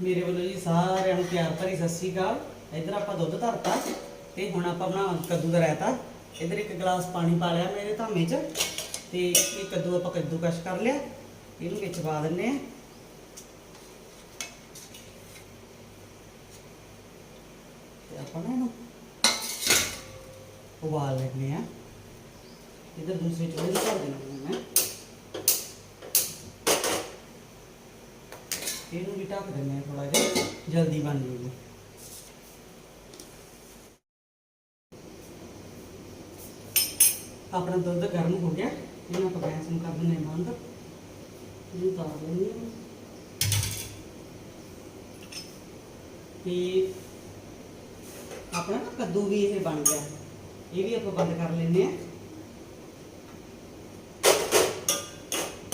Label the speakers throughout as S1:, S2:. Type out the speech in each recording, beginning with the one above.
S1: ਮੇਰੇ ਵੱਲੋਂ ਜੀ ਸਾਰਿਆਂ ਨੂੰ ਪਿਆਰ ਭਰੀ ਸਤਿ ਸ਼੍ਰੀ ਅਕਾਲ। ਇੱਧਰ ਆਪਾਂ ਦੁੱਧ ਧਰਤਾ ਤੇ ਹੁਣ ਆਪਾਂ ਬਣਾ ਕੱਦੂ ਦਾ ਰਾਇਤਾ। ਇੱਧਰ ਇੱਕ ਗਲਾਸ ਪਾਣੀ ਪਾ ਲਿਆ ਮੇਰੇ ਧਾਮੇ 'ਚ ਤੇ ਇਹ ਕੱਦੂ ਆਪਾਂ ਕੱਦੂ ਕਸ਼ ਕਰ ਲਿਆ। ਇਹਨੂੰ ਵਿੱਚ ਪਾ ਦਿੰਨੇ ਆ। ਤੇ ਆਪਾਂ ਨਾ ਇਹਨੂੰ ਉਬਾਲ ਲੈਣੇ ਆ। ਇੱਧਰ ਦੂਸਰੇ ਚੋਲੇ ਧਰ ਦੇਣਾ ਮੈਂ। ਇਹਨੂੰ ਵੀ ਢੱਕ ਦਿੰਦੇ ਆ ਥੋੜਾ ਜਿਹਾ, ਜਲਦੀ ਬਣ ਜੂਗੀ ਆਪਣਾ ਦੁੱਧ ਗਰਮ ਹੋ ਗਿਆ, ਇਹਨੂੰ ਆਪਾਂ ਗੈਸ ਨੂੰ ਕਰ ਦਿੰਦੇ ਬੰਦ। ਇਹਨੂੰ ਤਾਰ ਦਿੰਦੇ ਹਾਂ। ਤੇ ਆਪਣਾ ਕੱਦੂ ਵੀ ਇਹ ਬਣ ਗਿਆ। ਇਹ ਵੀ ਆਪਾਂ ਬੰਦ ਕਰ ਲੈਂਦੇ ਆ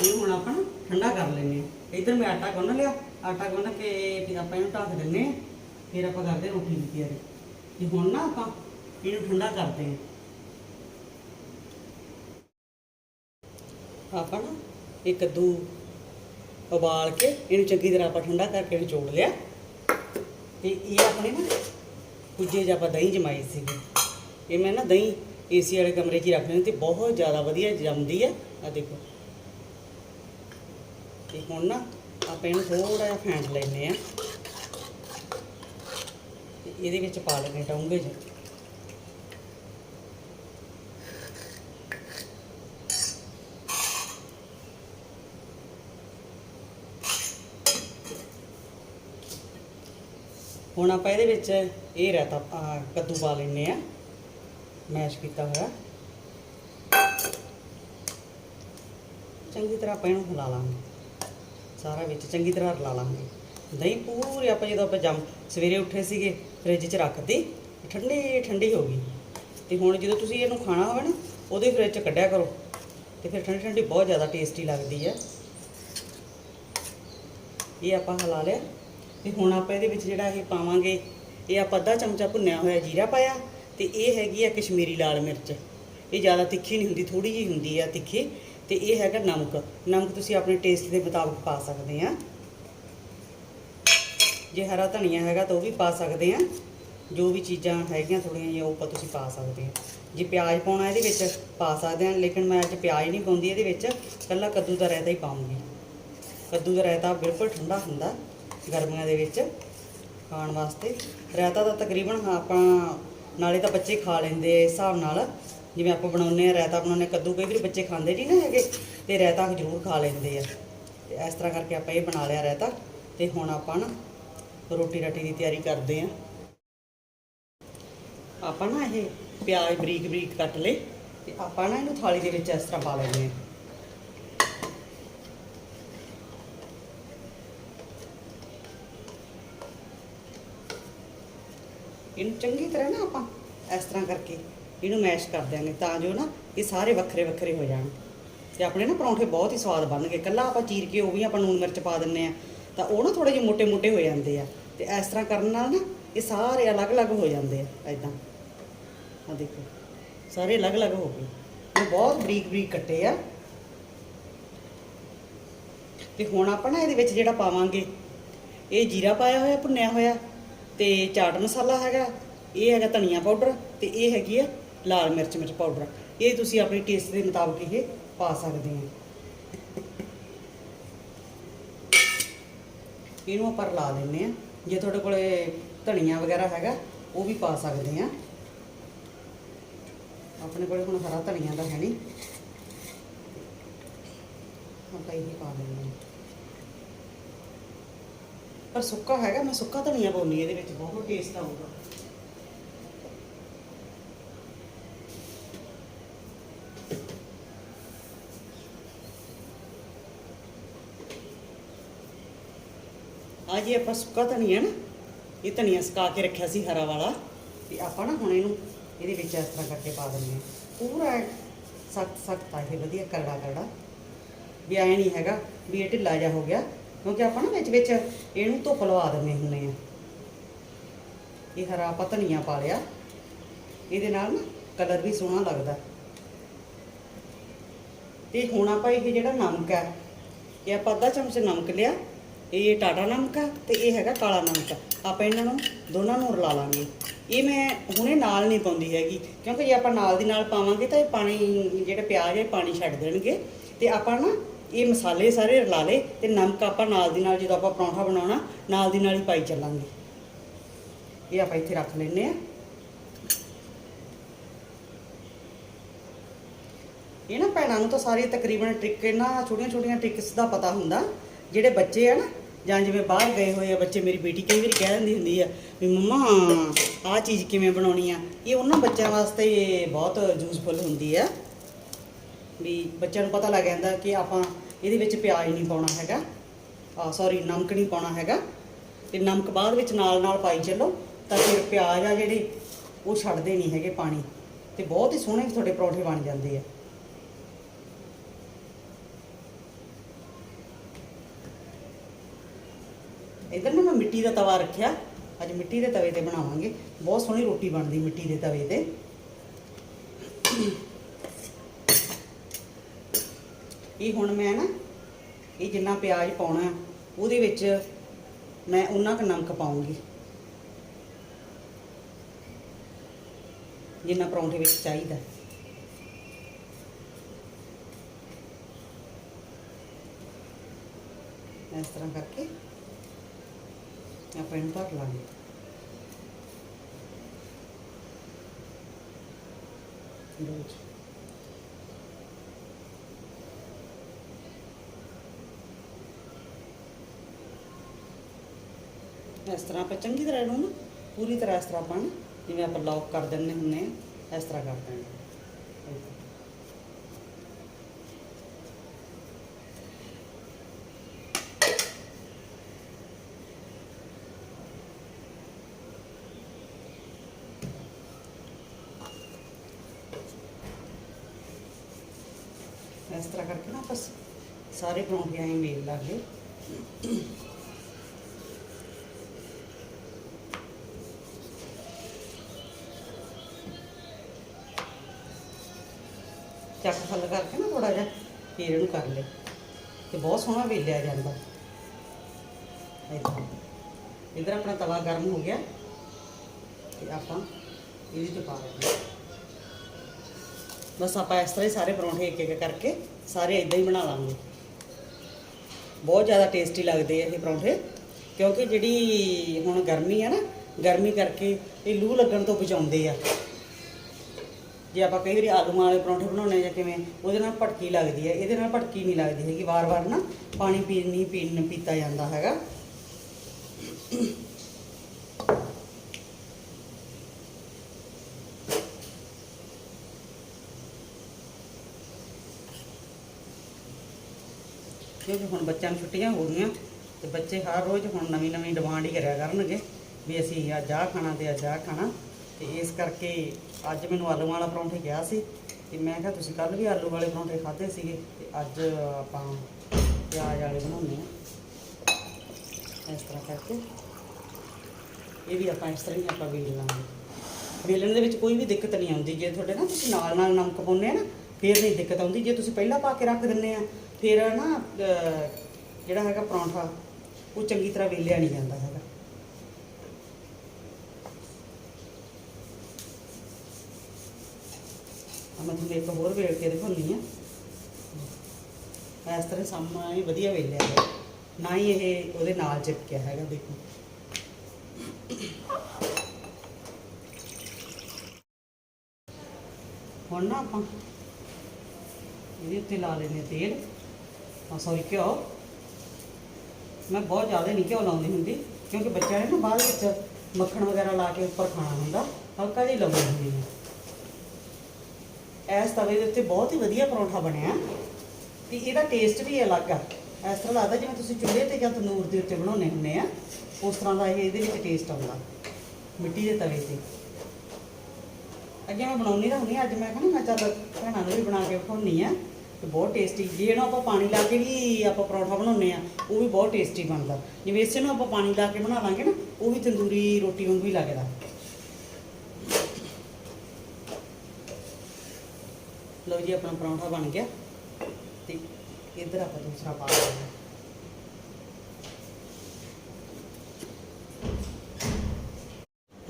S1: ਇਹ ਹੁਣ ਆਪਾਂ ਠੰਡਾ ਕਰ ਲੈਂਦੇ ਆ ਇਧਰ ਮੈਂ ਆਟਾ ਗੁੰਨ ਲਿਆ। ਆਟਾ ਗੁੰਨ ਕੇ ਫਿਰ ਆਪਾਂ ਇਹਨੂੰ ਢੱਕ ਦਿੰਦੇ ਆ ਫਿਰ ਆਪਾਂ ਕਰਦੇ ਹਾਂ ਰੋਟੀ ਦੀ ਤਿਆਰੀ। ਤੇ ਹੁਣ ਨਾ ਆਪਾਂ, ਇਹਨੂੰ ਠੰਡਾ ਕਰਦੇ ਆ ਆਪਾਂ ਨਾ ਇਹ ਕੱਦੂ ਉਬਾਲ ਕੇ ਇਹਨੂੰ ਚੰਗੀ ਤਰ੍ਹਾਂ ਆਪਾਂ ਠੰਡਾ ਕਰਕੇ ਨਿਚੋੜ ਲਿਆ। ਤੇ ਇਹ ਆਪਣੇ ਨਾ ਕੁਝੇ ਜਿਹਾ ਆਪਾਂ ਦਹੀਂ ਜਮਾਈ ਸੀਗੀ। ਇਹ ਮੈਂ ਨਾ ਦਹੀਂ ਏਸੀ ਵਾਲੇ ਕਮਰੇ 'ਚ ਹੀ ਰੱਖ ਲੈਂਦੀ ਤੇ ਬਹੁਤ ਜ਼ਿਆਦਾ ਵਧੀਆ ਜੰਮਦੀ ਹੈ। ਆ ਦੇਖੋ। ਤੇ ਹੁਣ ਨਾ ਆਪਾਂ ਇਹਨੂੰ ਥੋੜਾ ਜਿਹਾ ਫੈਂਟ ਲੈਨੇ ਆ ਇਹਦੇ ਵਿੱਚ ਪਾ ਲੈਣੇ ਟਾਉਂਗੇ ਜੀ ਹੁਣ ਆਪਾਂ ਇਹਦੇ ਵਿੱਚ ਇਹ ਰਹਿਤਾ ਕੱਦੂ ਪਾ ਲੈਨੇ ਆ ਮੈਸ਼ ਕੀਤਾ ਹੋਇਆ। ਚੰਗੀ ਤਰ੍ਹਾਂ ਆਪਾਂ ਇਹਨੂੰ ਹਿਲਾ ਲਾਂਗੇ। ਸਾਰਾ ਵਿੱਚ ਚੰਗੀ ਤਰ੍ਹਾਂ ਰਲਾ ਲਾਂਗੇ। ਦਹੀਂ ਪੂਰੀ ਆਪਾਂ ਜਦੋਂ ਆਪਾਂ ਜੰਮ ਸਵੇਰੇ ਉੱਠੇ ਸੀਗੇ ਫ੍ਰਿਜ 'ਚ ਰੱਖਤੀ, ਠੰਡੀ ਠੰਡੀ ਹੋ ਗਈ। ਤੇ ਹੁਣ ਜਦੋਂ ਤੁਸੀਂ ਇਹਨੂੰ ਖਾਣਾ ਹੋਵੇ ਨਾ, ਉਹਦੇ ਫ੍ਰਿਜ 'ਚ ਕੱਢਿਆ ਕਰੋ। ਤੇ ਫਿਰ ਠੰਡੀ ਠੰਡੀ ਬਹੁਤ ਜ਼ਿਆਦਾ ਟੇਸਟੀ ਲੱਗਦੀ ਆ ਇਹ ਆਪਾਂ ਹਿਲਾ ਲਿਆ। ਤੇ ਹੁਣ ਆਪਾਂ ਇਹਦੇ ਵਿੱਚ ਜਿਹੜਾ ਇਹ ਪਾਵਾਂਗੇ, ਇਹ ਆਪਾਂ ਅੱਧਾ ਚਮਚਾ ਭੁੰਨਿਆ ਹੋਇਆ ਜੀਰਾ ਪਾਇਆ, ਤੇ ਇਹ ਹੈਗੀ ਆ ਕਸ਼ਮੀਰੀ ਲਾਲ ਮਿਰਚ। ਇਹ ਜ਼ਿਆਦਾ ਤਿੱਖੀ ਨਹੀਂ ਹੁੰਦੀ ਥੋੜੀ ਜਿਹੀ ਹੁੰਦੀ ਆ ਤਿੱਖੀ। ਤੇ ਇਹ ਹੈਗਾ ਨਮਕ। ਨਮਕ ਤੁਸੀਂ ਆਪਣੇ ਟੇਸਟ ਦੇ ਮੁਤਾਬਕ ਪਾ ਸਕਦੇ ਆ। ਜੇ ਹਰਾ ਧਨੀਆ ਹੈਗਾ ਤਾਂ ਉਹ ਵੀ ਪਾ ਸਕਦੇ ਆ। ਜੋ ਵੀ ਚੀਜ਼ਾਂ ਹੈਗੀਆਂ ਥੋੜੀਆਂ ਜਿਹੀਆਂ ਉਹ ਆਪਾਂ ਤੁਸੀਂ ਪਾ ਸਕਦੇ ਆ। ਜੇ ਪਿਆਜ਼ ਪਾਉਣਾ ਇਹਦੇ ਵਿੱਚ ਪਾ ਸਕਦੇ ਆ, ਲੇਕਿਨ ਮੈਂ ਅੱਜ ਪਿਆਜ਼ ਨਹੀਂ ਪਾਉਂਦੀ ਇਹਦੇ ਵਿੱਚ। ਕੱਲਾ ਕੱਦੂ ਦਾ ਰਾਇਤਾ ਹੀ ਪਾਉਂਗੀ ਕੱਦੂ ਦਾ ਰਾਇਤਾ ਬਿਲਕੁਲ ਠੰਡਾ ਹੁੰਦਾ ਗਰਮੀਆਂ ਦੇ ਵਿੱਚ ਖਾਣ ਵਾਸਤੇ। ਰਾਇਤਾ ਤਾਂ ਤਕਰੀਬਨ ਹਾਂ ਆਪਾਂ ਨਾਲੇ ਤਾਂ ਬੱਚੇ ਖਾ ਲੈਂਦੇ ਆ ਹਿਸਾਬ ਨਾਲ। ਜਿਵੇਂ ਆਪਾਂ ਬਣਾਉਂਦੇ ਆ ਰਾਇਤਾ ਬਣਾਉਂਦੇ ਕੱਦੂ ਕਈ ਵਾਰੀ ਬੱਚੇ ਖਾਂਦੇ ਨਹੀਂ ਨਾ ਹੈਗੇ, ਤੇ ਰਾਇਤਾ ਜ਼ਰੂਰ ਖਾ ਲੈਂਦੇ ਆ। ਤੇ ਇਸ ਤਰ੍ਹਾਂ ਕਰਕੇ ਆਪਾਂ ਇਹ ਬਣਾ ਲਿਆ ਰਾਇਤਾ, ਤੇ ਹੁਣ ਆਪਾਂ ਨਾ ਰੋਟੀ ਰਾਟੀ ਦੀ ਤਿਆਰੀ ਕਰਦੇ ਆ ਆਪਾਂ ਨਾ ਇਹ ਪਿਆਜ਼ ਬਰੀਕ ਬਰੀਕ ਕੱਟ ਲਏ, ਤੇ ਆਪਾਂ ਨਾ ਇਹਨੂੰ ਥਾਲੀ ਦੇ ਵਿੱਚ ਇਸ ਤਰ੍ਹਾਂ ਪਾ ਲੈਂਦੇ ਆ ਇਹਨੂੰ ਚੰਗੀ ਤਰ੍ਹਾਂ ਨਾ ਆਪਾਂ ਇਸ ਤਰ੍ਹਾਂ ਕਰਕੇ ਇਹਨੂੰ ਮੈਸ਼ ਕਰ ਦਿਆਂਗੇ ਤਾਂ ਜੋ ਨਾ ਇਹ ਸਾਰੇ ਵੱਖਰੇ ਵੱਖਰੇ ਹੋ ਜਾਣ। ਤੇ ਆਪਣੇ ਨਾ ਪਰੌਂਠੇ ਬਹੁਤ ਹੀ ਸਵਾਦ ਬਣ ਗਏ ਕੱਲਾ ਆਪਾਂ ਚੀਰ ਕੇ ਉਹ ਵੀ ਆਪਾਂ ਲੂਣ ਮਿਰਚ ਪਾ ਦਿੰਨੇ ਆ। ਤਾਂ ਉਹ ਨਾ ਥੋੜੇ ਜਿਹੇ ਮੋٹے-ਮੋٹے ਹੋ ਜਾਂਦੇ ਆ। ਤੇ ਇਸ ਤਰ੍ਹਾਂ ਕਰਨ ਨਾਲ ਨਾ ਇਹ ਸਾਰੇ ਅਲੱਗ-ਅਲੱਗ ਹੋ ਜਾਂਦੇ ਆ ਐਦਾਂ ਆ ਦੇਖੋ, ਸਾਰੇ ਅਲੱਗ-ਅਲੱਗ ਹੋ ਗਏ। ਇਹ ਬਹੁਤ ਬਰੀਕ-ਬਰੀਕ ਕੱਟੇ ਆ। ਤੇ ਹੁਣ ਆਪਾਂ ਨਾ ਇਹਦੇ ਵਿੱਚ ਜਿਹੜਾ ਪਾਵਾਂਗੇ, ਇਹ ਜੀਰਾ ਪਾਇਆ ਹੋਇਆ, ਭੁੰਨਿਆ ਹੋਇਆ। ਤੇ ਚਾਟ ਮਸਾਲਾ ਹੈਗਾ, ਇਹ ਹੈਗਾ ਧਨੀਆ ਪਾਊਡਰ, ਤੇ ਇਹ ਹੈਗੀ ਆ ਲਾਲ ਮਿਰਚ ਮਿਰਚ ਪਾਊਡਰ ਇਹ ਤੁਸੀਂ ਆਪਣੇ ਟੇਸਟ ਦੇ ਮੁਤਾਬਕ ਇਹ ਪਾ ਸਕਦੇ ਹੋ। ਇਹਨੂੰ ਆਪਾਂ ਰਲਾ ਦਿੰਨੇ ਆ ਜੇ ਤੁਹਾਡੇ ਕੋਲੇ ਧਨੀਆ ਵਗੈਰਾ ਹੈਗਾ, ਉਹ ਵੀ ਪਾ ਸਕਦੇ ਆ ਆਪਣੇ ਕੋਲੇ ਹੁਣ ਹਰਾ ਧਨੀਆ ਤਾਂ ਹੈ ਨਹੀਂ। ਆਪਾਂ ਇਹ ਪਾ ਦਿੰਦੇ ਹਾਂ। ਪਰ ਸੁੱਕਾ ਹੈਗਾ, ਮੈਂ ਸੁੱਕਾ ਧਨੀਆ ਪਾਉਣੀ ਇਹਦੇ ਵਿੱਚ ਬਹੁਤ ਟੇਸਟ ਆਊਗਾ। ਆ ਜੀ ਆਪਾਂ ਸੁੱਕਾ ਧਨੀਆ ਨਾ, ਇਹ ਧਨੀਆ ਸੁਕਾ ਕੇ ਰੱਖਿਆ ਸੀ ਹਰਾ ਵਾਲਾ, ਤੇ ਆਪਾਂ ਨਾ ਹੁਣ ਇਹਨੂੰ ਇਹਦੇ ਵਿੱਚ ਇਸ ਤਰ੍ਹਾਂ ਕਰਕੇ ਪਾ ਦਿੰਦੇ ਹਾਂ। ਪੂਰਾ ਸਖਤ ਸਖਤ ਆ ਇਹ, ਵਧੀਆ ਕਰੜਾ ਕਰੜਾ। ਵੀ ਐ ਨਹੀਂ ਹੈਗਾ ਵੀ ਇਹ ਢਿੱਲਾ ਜਿਹਾ ਹੋ ਗਿਆ, ਕਿਉਂਕਿ ਆਪਾਂ ਨਾ ਵਿੱਚ ਵਿੱਚ ਇਹਨੂੰ ਧੁੱਪ ਲਵਾ ਦਿੰਦੇ ਹੁੰਦੇ ਆ ਇਹ ਹਰਾ ਆਪਾਂ ਧਨੀਆ ਪਾ ਲਿਆ, ਇਹਦੇ ਨਾਲ ਨਾ ਕਲਰ ਵੀ ਸੋਹਣਾ ਲੱਗਦਾ। ਤੇ ਹੁਣ ਆਪਾਂ ਇਹ ਜਿਹੜਾ ਨਮਕ ਹੈ, ਇਹ ਆਪਾਂ ਅੱਧਾ ਚਮਚ ਨਮਕ ਲਿਆ ਇਹ ਟਾਟਾ ਨਮਕ ਆ ਤੇ ਇਹ ਹੈਗਾ ਕਾਲਾ ਨਮਕ। ਆਪਾਂ ਇਹਨਾਂ ਨੂੰ ਦੋਨਾਂ ਨੂੰ ਰਲਾ ਲਾਂਗੇ। ਇਹ ਮੈਂ ਹੁਣੇ ਨਾਲ ਨਹੀਂ ਪਾਉਂਦੀ ਹੈਗੀ, ਕਿਉਂਕਿ ਜੇ ਆਪਾਂ ਨਾਲ ਦੀ ਨਾਲ ਪਾਵਾਂਗੇ ਤਾਂ ਇਹ ਪਾਣੀ, ਜਿਹੜੇ ਪਿਆਜ਼ ਹੈ ਪਾਣੀ ਛੱਡ ਦੇਣਗੇ। ਤੇ ਆਪਾਂ ਨਾ ਇਹ ਮਸਾਲੇ ਸਾਰੇ ਰਲਾ ਲੇ ਤੇ ਨਮਕ ਆਪਾਂ ਨਾਲ ਦੀ ਨਾਲ ਜਦੋਂ ਆਪਾਂ ਪਰੌਂਠਾ ਬਣਾਉਣਾ, ਨਾਲ ਦੀ ਨਾਲ ਹੀ ਪਾਈ ਚੱਲਾਂਗੇ। ਇਹ ਆਪਾਂ ਇੱਥੇ ਰੱਖ ਲੈਨੇ ਆ ਇਹ ਨਾ ਭੈਣਾਂ ਨੂੰ ਤਾਂ ਸਾਰੇ ਤਕਰੀਬਨ ਟ੍ਰਿਕ ਇਹਨਾਂ ਛੋਟੀਆਂ ਛੋਟੀਆਂ ਟ੍ਰਿਕਸ ਦਾ ਪਤਾ ਹੁੰਦਾ। ਜਿਹੜੇ ਬੱਚੇ ਆ ਨਾ ਜਾਂ ਜਿਵੇਂ ਬਾਹਰ ਗਏ ਹੋਏ ਆ, ਬੱਚੇ ਮੇਰੀ ਬੇਟੀ ਕਈ ਵਾਰੀ ਕਹਿ ਦਿੰਦੀ ਹੁੰਦੀ ਆ ਵੀ ਮੰਮਾ, ਆਹ ਚੀਜ਼ ਕਿਵੇਂ ਬਣਾਉਣੀ ਆ? ਇਹ ਉਹਨਾਂ ਬੱਚਿਆਂ ਵਾਸਤੇ ਬਹੁਤ ਯੂਜ਼ਫੁਲ ਹੁੰਦੀ ਆ। ਵੀ ਬੱਚਿਆਂ ਨੂੰ ਪਤਾ ਲੱਗ ਜਾਂਦਾ ਕਿ ਆਪਾਂ ਇਹਦੇ ਵਿੱਚ ਪਿਆਜ਼ ਨਹੀਂ ਪਾਉਣਾ ਹੈਗਾ। ਆ ਸੌਰੀ ਨਮਕ ਨਹੀਂ ਪਾਉਣਾ ਹੈਗਾ। ਤੇ ਨਮਕ ਬਾਅਦ ਵਿੱਚ ਨਾਲ ਨਾਲ ਪਾਈ ਚੱਲੋ, ਤਾਂ ਫਿਰ ਪਿਆਜ਼ ਆ ਜਿਹੜੇ, ਉਹ ਛੱਡਦੇ ਨਹੀਂ ਹੈਗੇ ਪਾਣੀ। ਤੇ ਬਹੁਤ ਹੀ ਸੋਹਣੇ ਤੁਹਾਡੇ ਪਰੌਂਠੇ ਬਣ ਜਾਂਦੇ ਆ। ਇਧਰ ਨਾ ਮੈਂ ਮਿੱਟੀ ਦਾ ਤਵਾ ਰੱਖਿਆ। ਅੱਜ ਮਿੱਟੀ ਦੇ ਤਵੇ ਤੇ ਬਣਾਵਾਂਗੇ। ਬਹੁਤ ਸੋਹਣੀ ਰੋਟੀ ਬਣਦੀ ਮਿੱਟੀ ਦੇ ਤਵੇ ਤੇ। ਇਹ ਹੁਣ ਮੈਂ ਨਾ, ਇਹ ਜਿੰਨਾ ਪਿਆਜ਼ ਪਾਉਣਾ, ਉਹਦੇ ਵਿੱਚ ਮੈਂ ਉਹਨਾਂ ਕੁ ਨਮਕ ਪਾਉਂਗੀ ਜਿੰਨਾ ਪਰੌਂਠੇ ਵਿੱਚ ਚਾਹੀਦਾ। ਇਸ ਤਰ੍ਹਾਂ ਕਰਕੇ ਆਪਾਂ ਇਹਨੂੰ ਭਰ ਲਾਂਗੇ ਲਓ ਜੀ ਇਸ ਤਰ੍ਹਾਂ ਆਪਾਂ ਚੰਗੀ ਤਰ੍ਹਾਂ ਇਹਨੂੰ ਨਾ ਪੂਰੀ ਤਰ੍ਹਾਂ ਇਸ ਤਰ੍ਹਾਂ ਆਪਾਂ ਨਾ ਜਿਵੇਂ ਆਪਾਂ ਲੌਕ ਕਰ ਦਿੰਦੇ ਹੁੰਨੇ ਆ ਇਸ ਤਰ੍ਹਾਂ ਕਰ ਦੇਣਾ ਇਸ ਤਰ੍ਹਾਂ ਕਰਕੇ ਨਾ ਬਸ ਸਾਰੇ ਪਰੌਂਠੇ ਐਂ ਮੇਲ ਲੱਗ ਗਏ ਚੱਕ ਫਲ ਕਰਕੇ ਨਾ ਥੋੜਾ ਜਿਹਾ ਫਿਰ ਇਹਨੂੰ ਕਰ ਲੈ ਤੇ ਬਹੁਤ ਸੋਹਣਾ ਵੇਲਿਆ ਜਾਂਦਾ। ਏਦਾਂ। ਇੱਧਰ ਆਪਣਾ ਤਵਾ ਗਰਮ ਹੋ ਗਿਆ। ਤੇ ਆਪਾਂ ਇਹਦੇ ਚ ਪਾ ਲੈਂਦੇ ਬਸ ਆਪਾਂ ਇਸ ਤਰ੍ਹਾਂ ਹੀ ਸਾਰੇ ਪਰੌਂਠੇ ਇੱਕ ਇੱਕ ਕਰਕੇ ਸਾਰੇ ਇਦਾਂ ਹੀ ਬਣਾ ਲਾਂਗੇ। ਬਹੁਤ ਜ਼ਿਆਦਾ ਟੇਸਟੀ ਲੱਗਦੇ ਆ ਇਹ ਪਰੌਂਠੇ, ਕਿਉਂਕਿ ਜਿਹੜੀ ਹੁਣ ਗਰਮੀ ਆ ਨਾ, ਗਰਮੀ ਕਰਕੇ ਇਹ ਲੂ ਲੱਗਣ ਤੋਂ ਬਚਾਉਂਦੇ ਆ। ਜੇ ਆਪਾਂ ਕਈ ਵਾਰੀ ਆਲੂਆਂ ਵਾਲੇ ਪਰੌਂਠੇ ਬਣਾਉਣੇ ਜਾਂ ਕਿਵੇਂ, ਉਹਦੇ ਨਾਲ ਭਟਕੀ ਲੱਗਦੀ ਹੈ ਇਹਦੇ ਨਾਲ ਭਟਕੀ ਨਹੀਂ ਲੱਗਦੀ ਹੈਗੀ, ਵਾਰ-ਵਾਰ ਨਾ ਪਾਣੀ ਪੀਣ, ਨਹੀਂ ਪੀਣ, ਪੀਤਾ ਜਾਂਦਾ ਹੈਗਾ। ਕਿਉਂਕਿ ਹੁਣ ਬੱਚਿਆਂ ਨੂੰ ਛੁੱਟੀਆਂ ਹੋ ਗਈਆਂ ਤੇ ਬੱਚੇ ਹਰ ਰੋਜ਼ ਹੁਣ ਨਵੀਂ ਨਵੀਂ ਡਿਮਾਂਡ ਹੀ ਕਰਿਆ ਕਰਨਗੇ ਵੀ ਅਸੀਂ ਅੱਜ ਆਹ ਖਾਣਾ ਤੇ ਅੱਜ ਆਹ ਖਾਣਾ ਤੇ ਇਸ ਕਰਕੇ ਅੱਜ ਮੈਨੂੰ ਆਲੂ ਵਾਲਾ ਪਰੌਂਠੇ ਕਿਹਾ ਸੀ ਤੇ ਮੈਂ ਕਿਹਾ ਤੁਸੀਂ ਕੱਲ ਵੀ ਆਲੂ ਵਾਲੇ ਪਰੌਂਠੇ ਖਾਦੇ ਸੀਗੇ ਤੇ ਅੱਜ ਆਪਾਂ ਪਿਆਜ਼ ਵਾਲੇ ਬਣਾਉਂਦੇ ਆ ਇਸ ਤਰ੍ਹਾਂ ਕਰਕੇ ਇਹ ਵੀ ਆਪਾਂ ਇਸ ਤਰ੍ਹਾਂ ਹੀ ਆਪਾਂ ਵੇਲ ਲਾਂਗੇ। ਵੇਲਣ ਦੇ ਵਿੱਚ ਕੋਈ ਵੀ ਦਿੱਕਤ ਨਹੀਂ ਆਉਂਦੀ, ਜੇ ਤੁਹਾਡੇ ਨਾ ਤੁਸੀਂ ਨਾਲ ਨਾਲ ਨਮਕ ਪਾਉਂਦੇ ਆ ਨਾ ਫਿਰ ਨਹੀਂ ਦਿੱਕਤ ਆਉਂਦੀ। ਜੇ ਤੁਸੀਂ ਪਹਿਲਾਂ ਪਾ ਕੇ ਰੱਖ ਦਿੰਦੇ ਆ, ਫਿਰ ਨਾ ਜਿਹੜਾ ਹੈਗਾ ਪਰੌਂਠਾ, ਉਹ ਚੰਗੀ ਤਰ੍ਹਾਂ ਵੇਲਿਆ ਨਹੀਂ ਜਾਂਦਾ ਹੈਗਾ। ਮੈਂ ਤੁਹਾਨੂੰ ਇੱਕ ਹੋਰ ਵੇਲ ਕੇ ਦਿਖਾਉਂਦੀ ਆ ਇਸ ਤਰ੍ਹਾਂ ਸਾਹਮਣੇ ਵਧੀਆ ਵੇਲਿਆ ਹੈ ਨਾ ਹੀ ਇਹ ਉਹਦੇ ਨਾਲ ਚਿਪਕਿਆ ਹੈਗਾ, ਦੇਖੋ। ਹੁਣ ਨਾ ਆਪਾਂ ਇਹਦੇ ਉੱਤੇ ਲਾ ਲੈਨੇ ਤੇਲ। ਆ ਸੌਰੀ ਘਿਓ। ਮੈਂ ਬਹੁਤ ਜ਼ਿਆਦਾ ਨਹੀਂ ਘਿਓ ਲਾਉਂਦੀ ਹੁੰਦੀ, ਕਿਉਂਕਿ ਬੱਚਿਆਂ ਨੇ ਨਾ ਬਾਅਦ ਵਿੱਚ ਮੱਖਣ ਵਗੈਰਾ ਲਾ ਕੇ ਉੱਪਰ ਖਾਣਾ ਹੁੰਦਾ, ਹਲਕਾ ਜਿਹਾ ਹੀ ਲਾਉਂਦੀ ਹੁੰਦੀ ਹਾਂ ਇਸ ਤਵੇ ਦੇ ਉੱਤੇ ਬਹੁਤ ਹੀ ਵਧੀਆ ਪਰੌਂਠਾ ਬਣਿਆ। ਤੇ ਇਹਦਾ ਟੇਸਟ ਵੀ ਅਲੱਗ ਆ। ਇਸ ਤਰ੍ਹਾਂ ਲੱਗਦਾ ਜਿਵੇਂ ਤੁਸੀਂ ਚੁੱਲ੍ਹੇ ਤੇ ਜਾਂ ਤੰਦੂਰ ਦੇ ਉੱਤੇ ਬਣਾਉਂਦੇ ਹੁੰਦੇ ਆ, ਉਸ ਤਰ੍ਹਾਂ ਦਾ ਇਹ ਇਹਦੇ ਵਿੱਚ ਟੇਸਟ ਆਉਂਦਾ, ਮਿੱਟੀ ਦੇ ਤਵੇ ਤੇ। ਅੱਗੇ ਮੈਂ ਬਣਾਉਣੀ ਤਾਂ ਹੁੰਦੀ ਅੱਜ ਮੈਂ ਕਹਿੰਦਾ ਮੈਂ ਚੱਲ ਭੈਣਾਂ ਨੂੰ ਵੀ ਬਣਾ ਕੇ ਵਿਖਾਉਣੀ ਆ ਤੇ ਬਹੁਤ ਟੇਸਟੀ ਜੇ ਇਹਨੂੰ ਆਪਾਂ ਪਾਣੀ ਲਾ ਕੇ ਵੀ ਆਪਾਂ ਪਰੌਂਠਾ ਬਣਾਉਂਦੇ ਆ ਉਹ ਵੀ ਬਹੁਤ ਟੇਸਟੀ ਬਣਦਾ। ਜਿਵੇਂ ਇਸੇ ਨੂੰ ਆਪਾਂ ਪਾਣੀ ਲਾ ਕੇ ਬਣਾ ਲਾਂਗੇ ਨਾ, ਉਹ ਵੀ ਤੰਦੂਰੀ ਰੋਟੀ ਵਾਂਗੂ ਹੀ ਲੱਗਦਾ। ਲਓ ਜੀ, ਆਪਣਾ ਪਰੌਂਠਾ ਬਣ ਗਿਆ। ਤੇ ਇੱਧਰ ਆਪਾਂ ਦੂਸਰਾ ਪਾ ਲਾਂਗੇ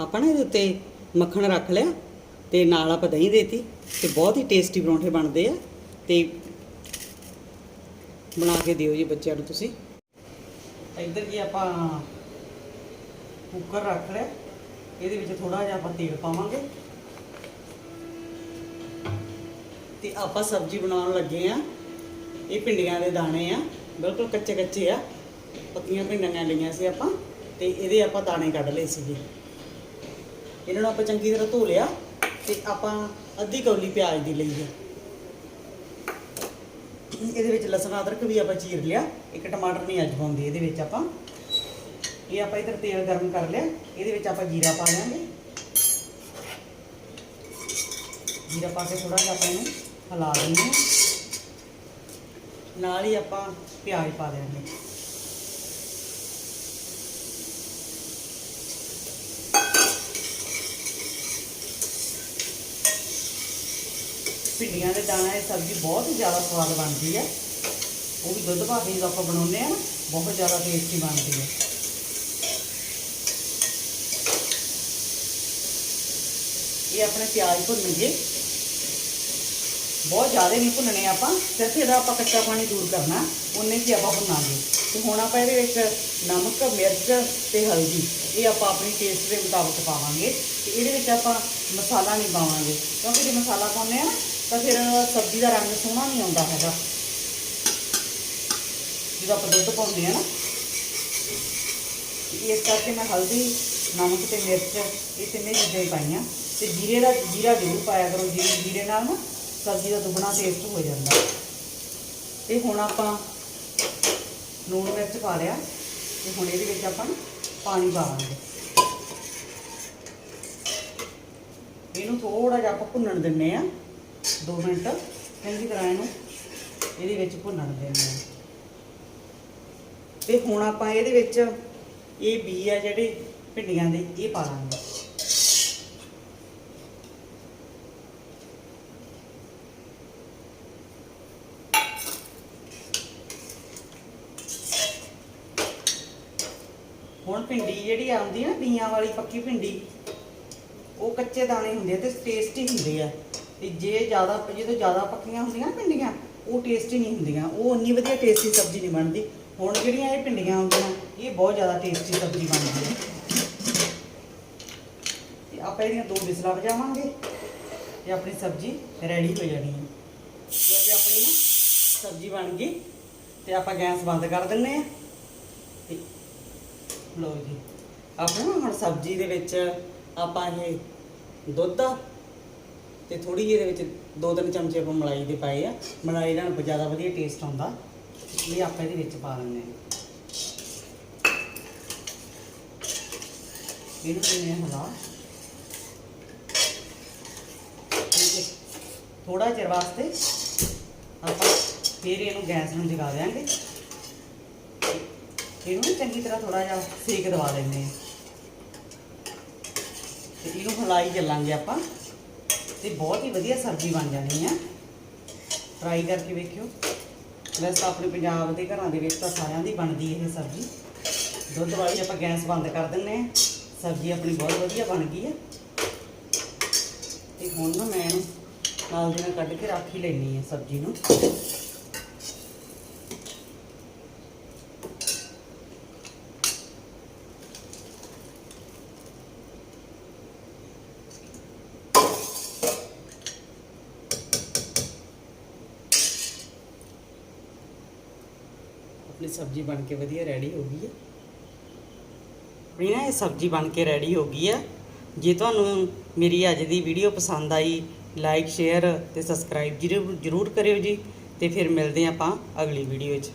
S1: ਆਪਾਂ ਨੇ ਇਹਦੇ ਉੱਤੇ ਮੱਖਣ ਰੱਖ ਲਿਆ, ਤੇ ਨਾਲ ਆਪਾਂ ਦਹੀਂ ਦੇਤੀ, ਤੇ ਬਹੁਤ ਹੀ ਟੇਸਟੀ ਪਰੌਂਠੇ ਬਣਦੇ ਆ। ਤੇ ਬਣਾ ਕੇ ਦਿਓ ਜੀ ਬੱਚਿਆਂ ਨੂੰ ਤੁਸੀਂ। ਇੱਧਰ ਕੀ ਆਪਾਂ ਕੁੱਕਰ ਰੱਖ ਲਿਆ। ਇਹਦੇ ਵਿੱਚ ਥੋੜਾ ਜਿਹਾ ਆਪਾਂ ਤੇਲ ਪਾਵਾਂਗੇ। ਤੇ ਆਪਾਂ ਸਬਜ਼ੀ ਬਣਾਉਣ ਲੱਗੇ ਆ ਇਹ ਭਿੰਡੀਆਂ ਦੇ ਦਾਣੇ ਆ। ਬਿਲਕੁਲ ਕੱਚੇ ਕੱਚੇ ਆ। ਪੱਕੀਆਂ ਭਿੰਡੀਆਂ ਲਈਆਂ ਸੀ ਆਪਾਂ। ਤੇ ਇਹਦੇ ਆਪਾਂ ਦਾਣੇ ਕੱਢ ਲਏ ਸੀਗੇ। ਇਹਨਾਂ ਨੂੰ ਆਪਾਂ ਚੰਗੀ ਤਰ੍ਹਾਂ ਧੋ ਲਿਆ। ਤੇ ਆਪਾਂ ਅੱਧੀ ਕੌਲੀ ਪਿਆਜ਼ ਦੀ ਲਈ ਆ ਇਹਦੇ ਵਿੱਚ ਲਸਣ, ਅਦਰਕ ਵੀ ਆਪਾਂ ਚੀਰ ਲਿਆ। ਇੱਕ ਟਮਾਟਰ ਨਹੀਂ ਅੱਜ ਪਾਉਂਦੇ, ਇਹਦੇ ਵਿੱਚ ਆਪਾਂ। ਇਹ ਆਪਾਂ ਇਧਰ ਤੇਲ ਗਰਮ ਕਰ ਲਿਆ। ਇਹਦੇ ਵਿੱਚ ਆਪਾਂ ਜੀਰਾ ਪਾ ਲਾਂਗੇ ਜੀਰਾ ਪਾ ਕੇ ਥੋੜਾ ਜਿਹਾ ਆਪਾਂ ਇਹਨੂੰ ਹਿਲਾ ਦਿੰਦੇ ਹਾਂ। ਨਾਲ ਹੀ ਆਪਾਂ ਪਿਆਜ਼ ਪਾ ਦਿਆਂਗੇ। ਭਿੰਡੀਆਂ ਦੇ ਦਾਣਾ ਇਹ ਸਬਜ਼ੀ ਬਹੁਤ ਜ਼ਿਆਦਾ ਸਵਾਦ ਬਣਦੀ ਹੈ। ਉਹ ਵੀ ਦੁੱਧ ਪਾ ਕੇ ਜਦੋਂ ਆਪਾਂ ਬਣਾਉਂਦੇ ਆ ਨਾ, ਬਹੁਤ ਜ਼ਿਆਦਾ ਟੇਸਟੀ ਬਣਦੀ ਹੈ। ਇਹ ਆਪਣੇ ਪਿਆਜ਼ ਭੁੰਨਣਗੇ। ਬਹੁਤ ਜ਼ਿਆਦਾ ਨਹੀਂ ਭੁੰਨਣੇ ਆਪਾਂ, ਸਿਰਫ ਇਹਦਾ ਆਪਾਂ ਕੱਚਾ ਪਾਣੀ ਦੂਰ ਕਰਨਾ ਉਹਨੇ ਕੀ ਆਪਾਂ ਭੁੰਨਾਂਗੇ। ਤੇ ਹੁਣ ਆਪਾਂ ਇਹਦੇ ਵਿੱਚ ਨਮਕ, ਮਿਰਚ ਤੇ ਹਲਦੀ, ਇਹ ਆਪਾਂ ਆਪਣੀ ਟੇਸਟ ਦੇ ਮੁਤਾਬਕ ਪਾਵਾਂਗੇ। ਤੇ ਇਹਦੇ ਵਿੱਚ ਆਪਾਂ ਮਸਾਲਾ ਨਹੀਂ ਪਾਵਾਂਗੇ, ਕਿਉਂਕਿ ਜੇ ਮਸਾਲਾ ਪਾਉਂਦੇ ਆ ਤਾਂ ਫਿਰ ਸਬਜ਼ੀ ਦਾ ਰੰਗ ਸੋਹਣਾ ਨਹੀਂ ਆਉਂਦਾ ਹੈਗਾ। ਜਦੋਂ ਆਪਾਂ ਦੁੱਧ ਪਾਉਂਦੇ ਆ ਨਾ ਇਸ ਕਰਕੇ ਮੈਂ ਹਲਦੀ, ਨਮਕ ਤੇ ਮਿਰਚ, ਇਹ ਤਿੰਨੇ ਚੀਜ਼ਾਂ ਹੀ ਪਾਈਆਂ। ਤੇ ਜੀਰੇ ਦਾ, ਜੀਰਾ ਜ਼ਰੂਰ ਪਾਇਆ ਕਰੋ, ਜੀਰੇ ਜੀਰੇ ਨਾਲ ਨਾ ਸਬਜ਼ੀ ਦਾ ਦੁੱਗਣਾ ਟੇਸਟ ਹੋ ਜਾਂਦਾ। ਤੇ ਹੁਣ ਆਪਾਂ ਲੂਣ ਮਿਰਚ ਪਾ ਲਿਆ, ਤੇ ਹੁਣ ਇਹਦੇ ਵਿੱਚ ਆਪਾਂ ਨਾ ਪਾਣੀ ਪਾਵਾਂਗੇ। ਇਹਨੂੰ ਥੋੜਾ ਜਿਹਾ ਆਪਾਂ ਭੁੰਨਣ ਦਿੰਨੇ ਆ 2 ਮਿੰਟ। ਚੰਗੀ ਤਰ੍ਹਾਂ ਇਹਨੂੰ ਇਹਦੇ ਵਿੱਚ ਭੁੰਨਣ ਦਿੰਨੇ ਤੇ ਹੁਣ ਆਪਾਂ ਇਹਦੇ ਵਿੱਚ ਇਹ ਬੀ ਆ ਜਿਹੜੇ ਭਿੰਡੀਆਂ ਦੇ, ਇਹ ਪਾ ਲਾਂਗੇ। ਹੁਣ ਭਿੰਡੀ ਜਿਹੜੀ ਆਉਂਦੀ ਨਾ, ਬੀਆਂ ਵਾਲੀ ਪੱਕੀ ਭਿੰਡੀ, ਉਹ ਕੱਚੇ ਦਾਣੇ ਹੁੰਦੇ ਆ ਤੇ ਟੇਸਟੀ ਹੁੰਦੇ ਆ। ਤੇ ਜੇ ਜ਼ਿਆਦਾ ਜਦੋਂ ਜ਼ਿਆਦਾ ਪੱਕੀਆਂ ਹੁੰਦੀਆਂ ਨਾ ਭਿੰਡੀਆਂ, ਉਹ ਟੇਸਟੀ ਨਹੀਂ ਹੁੰਦੀਆਂ। ਉਹ ਉਨੀ ਵਧੀਆ ਟੇਸਟੀ ਸਬਜ਼ੀ ਨਹੀਂ ਬਣਦੀ। ਹੁਣ ਜਿਹੜੀਆਂ ਇਹ ਭਿੰਡੀਆਂ ਹੁੰਦੀਆਂ, ਇਹ ਬਹੁਤ ਜ਼ਿਆਦਾ ਟੇਸਟੀ ਸਬਜ਼ੀ ਬਣਦੀ ਹੈ ਤੇ ਆਪਾਂ ਇਹਦੀਆਂ ਦੋ ਵਿਸਲਾਂ ਵਜਾਵਾਂਗੇ ਤੇ ਆਪਣੀ ਸਬਜ਼ੀ ਰੈਡੀ ਹੋ ਜਾਣੀ ਹੈ। ਲੋ ਆਪਣੀ ਨਾ ਸਬਜ਼ੀ ਬਣ ਗਈ ਤੇ ਆਪਾਂ ਗੈਸ ਬੰਦ ਕਰ ਦਿੰਨੇ ਆ ਤੇ ਲਓ ਜੀ, ਆਪਾਂ ਨਾ ਹੁਣ ਸਬਜ਼ੀ ਦੇ ਵਿੱਚ ਆਪਾਂ ਇਹ ਦੁੱਧ ਤੇ ਥੋੜੀ ਜਿਹੀ ਇਹਦੇ ਵਿੱਚ ਦੋ ਤਿੰਨ ਚਮਚੇ ਆਪਾਂ ਮਲਾਈ ਦੇ ਪਾਏ ਆ। ਮਲਾਈ ਨਾਲ ਜ਼ਿਆਦਾ ਵਧੀਆ ਟੇਸਟ ਆਉਂਦਾ। ਇਹ ਆਪਾਂ ਇਹਦੇ ਵਿੱਚ ਪਾ ਦਿੰਦੇ ਹਾਂ। ਇਹਨੂੰ ਕਿਵੇਂ ਹਲਾ। ਥੋੜਾ ਚਿਰ ਵਾਸਤੇ ਆਪਾਂ ਫਿਰ ਇਹਨੂੰ ਗੈਸ ਨੂੰ ਜਗਾ ਦਿਆਂਗੇ। ਇਹਨੂੰ ਚੰਗੀ ਤਰ੍ਹਾਂ ਥੋੜਾ ਜਿਹਾ ਸੇਕ ਦਵਾ ਲੈਂਦੇ ਆ ਤੇ ਇਹਨੂੰ ਹਲਾਈ ਚੱਲਾਂਗੇ ਆਪਾਂ। ਤੇ ਬਹੁਤ ਹੀ ਵਧੀਆ ਸਬਜ਼ੀ ਬਣ ਜਾਣੀ ਆ। ਟਰਾਈ ਕਰਕੇ ਵੇਖਿਓ। ਵੈਸੇ ਆਪਣੇ ਪੰਜਾਬ ਦੇ ਘਰਾਂ ਦੇ ਵਿੱਚ ਤਾਂ ਸਾਰਿਆਂ ਦੀ ਬਣਦੀ ਇਹ ਸਬਜ਼ੀ। ਦੁੱਧ ਵਾਲੀ ਆਪਾਂ ਗੈਸ ਬੰਦ ਕਰ ਦਿੰਨੇ ਆ ਸਬਜ਼ੀ ਆਪਣੀ ਬਹੁਤ ਵਧੀਆ ਬਣ ਗਈ ਹੈ ਤੇ ਹੁਣ ਨਾ ਮੈਂ ਨਾਲ ਦੀ ਨਾਲ ਕੱਢ ਕੇ ਰੱਖ ਹੀ ਲੈਣੀ ਆ ਸਬਜ਼ੀ ਨੂੰ। ਆਪਣੀ ਸਬਜ਼ੀ ਬਣ ਕੇ ਵਧੀਆ ਰੈਡੀ ਹੋ ਗਈ ਹੈ। ਆਪਣੀ ਨਾ ਇਹ ਸਬਜ਼ੀ ਬਣ ਕੇ ਰੈਡੀ ਹੋ ਗਈ ਹੈ। ਜੇ ਤੁਹਾਨੂੰ ਮੇਰੀ ਅੱਜ ਦੀ ਵੀਡੀਓ ਪਸੰਦ ਆਈ, ਲਾਈਕ, ਸ਼ੇਅਰ ਤੇ ਸਬਸਕ੍ਰਾਈਬ ਜ਼ਰੂਰ ਜ਼ਰੂਰ ਕਰਿਓ ਜੀ ਤੇ ਫਿਰ ਮਿਲਦੇ ਹਾਂ ਆਪਾਂ ਅਗਲੀ ਵੀਡੀਓ 'ਚ।